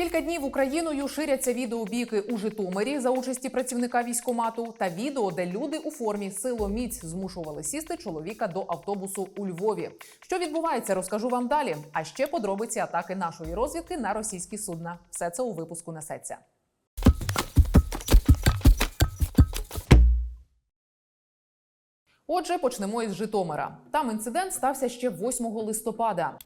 Кілька днів Україною ширяться відео бійки у Житомирі за участі працівника військомату та відео, де люди у формі силоміць змушували сісти чоловіка до автобусу у Львові. Що відбувається, розкажу вам далі. А ще подробиці атаки нашої розвідки на російські судна. Все це у випуску несеться. Отже, почнемо із Житомира. Там інцидент стався ще 8 листопада.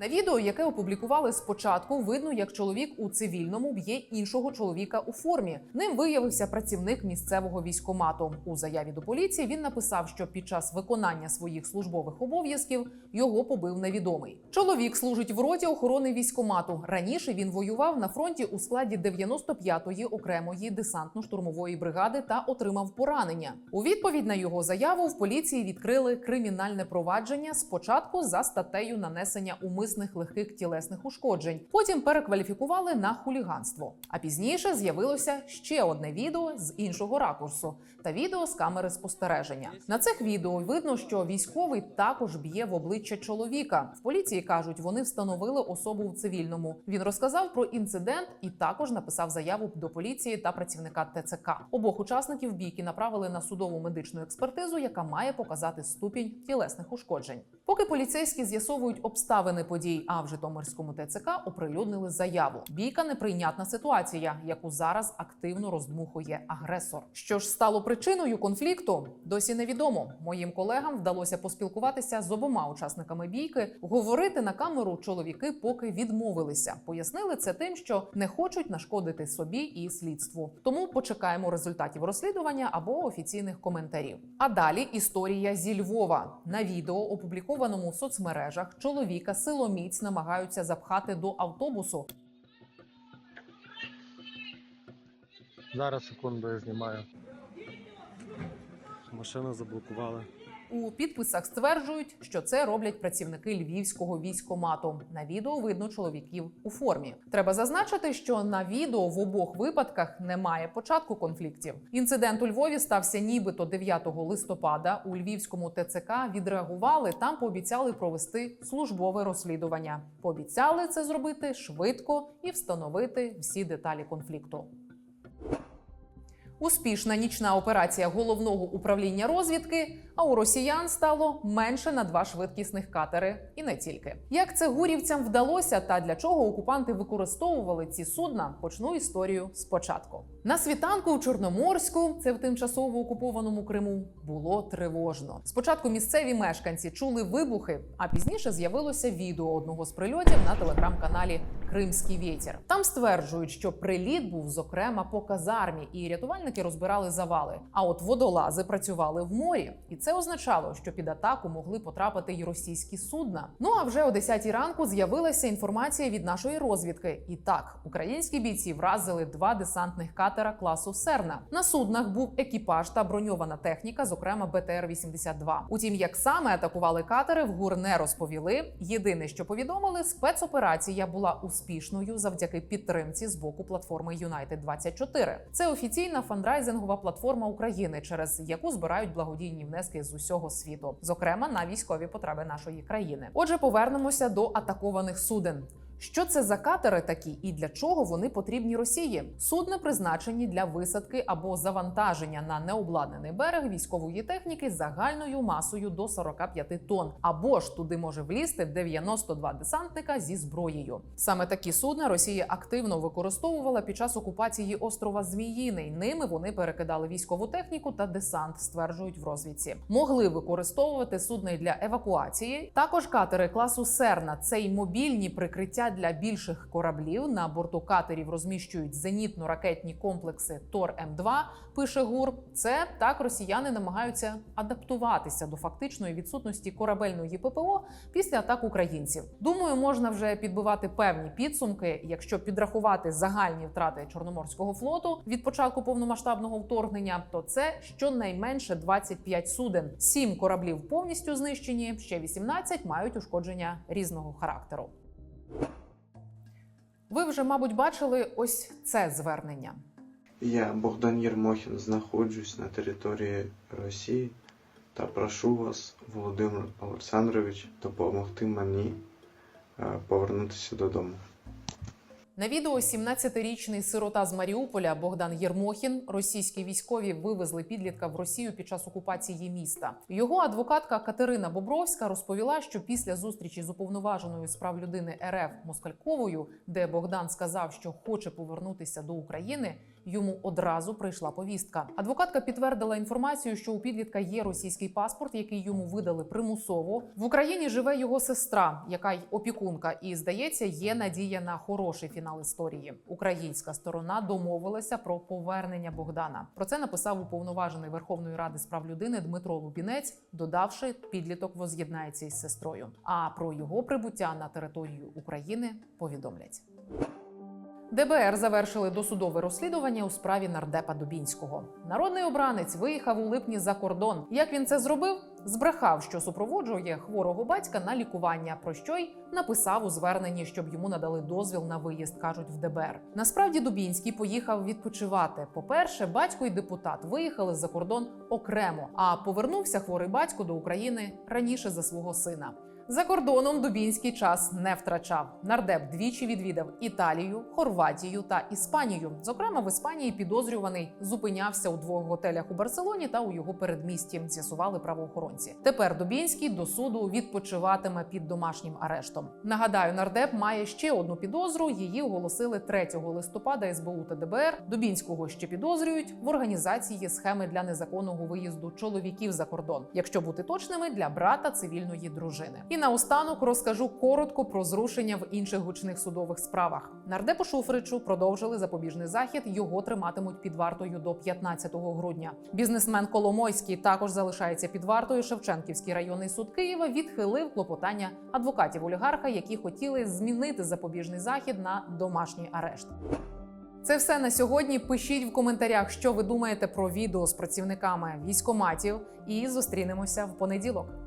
На відео, яке опублікували спочатку, видно, як чоловік у цивільному б'є іншого чоловіка у формі. Ним виявився працівник місцевого військомату. У заяві до поліції він написав, що під час виконання своїх службових обов'язків його побив невідомий. Чоловік служить в роті охорони військомату. Раніше він воював на фронті у складі 95-ї окремої десантно-штурмової бригади та отримав поранення. У відповідь на його заяву в поліції відкрили кримінальне провадження спочатку за статтею нанесення умисних легких тілесних ушкоджень. Потім перекваліфікували на хуліганство. А пізніше з'явилося ще одне відео з іншого ракурсу та відео з камери спостереження. На цих відео видно, що військовий також б'є в обличчя чоловіка. В поліції кажуть, вони встановили особу в цивільному. Він розказав про інцидент і також написав заяву до поліції та працівника ТЦК. Обох учасників бійки направили на судову медичну експертизу, яка має показати ступінь тілесних ушкоджень. Поки поліцейські з'ясовують обставини подій, а в Житомирському ТЦК оприлюднили заяву. Бійка неприйнятна ситуація, яку зараз активно роздмухує агресор. Що ж стало причиною конфлікту? Досі невідомо. Моїм колегам вдалося поспілкуватися з обома учасниками бійки. Говорити на камеру чоловіки поки відмовилися. Пояснили це тим, що не хочуть нашкодити собі і слідству. Тому почекаємо результатів розслідування або офіційних коментарів. А далі історія зі Львова на відео, опублікованому в соцмережах, чоловіка силоміць намагаються запхати до автобусу. Зараз секунду я знімаю. Машину заблокували. У підписах стверджують, що це роблять працівники львівського військомату. На відео видно чоловіків у формі. Треба зазначити, що на відео в обох випадках немає початку конфліктів. Інцидент у Львові стався нібито 9 листопада. У львівському ТЦК відреагували там, пообіцяли провести службове розслідування. Пообіцяли це зробити швидко і встановити всі деталі конфлікту. Успішна нічна операція головного управління розвідки. А у росіян стало менше на два швидкісних катери, і не тільки. Як це гурівцям вдалося, та для чого окупанти використовували ці судна, почну історію спочатку. На світанку у Чорноморську, це в тимчасово окупованому Криму, було тривожно. Спочатку місцеві мешканці чули вибухи, а пізніше з'явилося відео одного з прильотів на телеграм-каналі Кримський вітер. Там стверджують, що приліт був зокрема по казармі, і рятувальники розбирали завали. А от водолази працювали в морі, і це означало, що під атаку могли потрапити й російські судна. Ну а вже о 10 ранку з'явилася інформація від нашої розвідки. І так, українські бійці вразили два десантних катера класу Серна. На суднах був екіпаж та броньована техніка, зокрема БТР 82 Утім, як саме атакували катери, в ГУР не розповіли. Єдине, що повідомили, спецоперація була успішною завдяки підтримці з боку платформи United 24 Це офіційна фандрайзингова платформа України, через яку збирають благодійні внески з усього світу, зокрема на військові потреби нашої країни. Отже, повернемося до атакованих суден. Що це за катери такі і для чого вони потрібні Росії? Судна призначені для висадки або завантаження на необладнаний берег військової техніки загальною масою до 45 тонн. Або ж туди може влізти 92 десантника зі зброєю. Саме такі судна Росія активно використовувала під час окупації острова Зміїний. Ними вони перекидали військову техніку та десант, стверджують в розвідці. Могли використовувати судна й для евакуації. Також катери класу Серна це й мобільні прикриття для більших кораблів. На борту катерів розміщують зенітно-ракетні комплекси Тор М2, Пише ГУР. Це так росіяни намагаються адаптуватися до фактичної відсутності корабельної ППО після атак українців. Думаю, можна вже підбивати певні підсумки, якщо підрахувати загальні втрати Чорноморського флоту від початку повномасштабного вторгнення, то це щонайменше 25 суден. Сім кораблів повністю знищені, ще 18 мають ушкодження різного характеру. Ви вже, мабуть, бачили ось це звернення. Я, Богдан Єрмохін, знаходжусь на території Росії та прошу вас, Володимир Олександрович, допомогти мені е, повернутися додому. На відео 17-річний сирота з Маріуполя Богдан Єрмохін російські військові вивезли підлітка в Росію під час окупації міста. Його адвокатка Катерина Бобровська розповіла, що після зустрічі з уповноваженою з прав людини РФ Москальковою, де Богдан сказав, що хоче повернутися до України, йому одразу прийшла повістка. Адвокатка підтвердила інформацію, що у підлітка є російський паспорт, який йому видали примусово. В Україні живе його сестра, яка й опікунка, і здається, є надія на хороший фінал історії. Українська сторона домовилася про повернення Богдана. Про це написав уповноважений Верховної Ради з прав людини Дмитро Лубінець, додавши, підліток воз'єднається із сестрою. А про його прибуття на територію України повідомлять. ДБР завершили досудове розслідування у справі нардепа Дубінського. Народний обранець виїхав у липні за кордон. Як він це зробив? Збрехав, що супроводжує хворого батька на лікування, про що й написав у зверненні, щоб йому надали дозвіл на виїзд, кажуть в ДБР. Насправді Дубінський поїхав відпочивати. По-перше, батько і депутат виїхали за кордон окремо, а повернувся хворий батько до України раніше за свого сина. За кордоном Дубінський час не втрачав. Нардеп двічі відвідав Італію, Хорватію та Іспанію. Зокрема, в Іспанії підозрюваний зупинявся у двох готелях у Барселоні та у його передмісті. З'ясували правоохоронці. Тепер Дубінський до суду відпочиватиме під домашнім арештом. Нагадаю, нардеп має ще одну підозру. Її оголосили 3 листопада СБУ та ДБР. Дубінського ще підозрюють в організації схеми для незаконного виїзду чоловіків за кордон, якщо бути точними, для брата цивільної дружини. І наостанок розкажу коротко про зрушення в інших гучних судових справах. Нардепу Шуфричу продовжили запобіжний захід. Його триматимуть під вартою до 15 грудня. Бізнесмен Коломойський також залишається під вартою. Шевченківський районний суд Києва відхилив клопотання адвокатів олігарха, які хотіли змінити запобіжний захід на домашній арешт. Це все на сьогодні. Пишіть в коментарях, що ви думаєте про відео з працівниками військоматів, і зустрінемося в понеділок.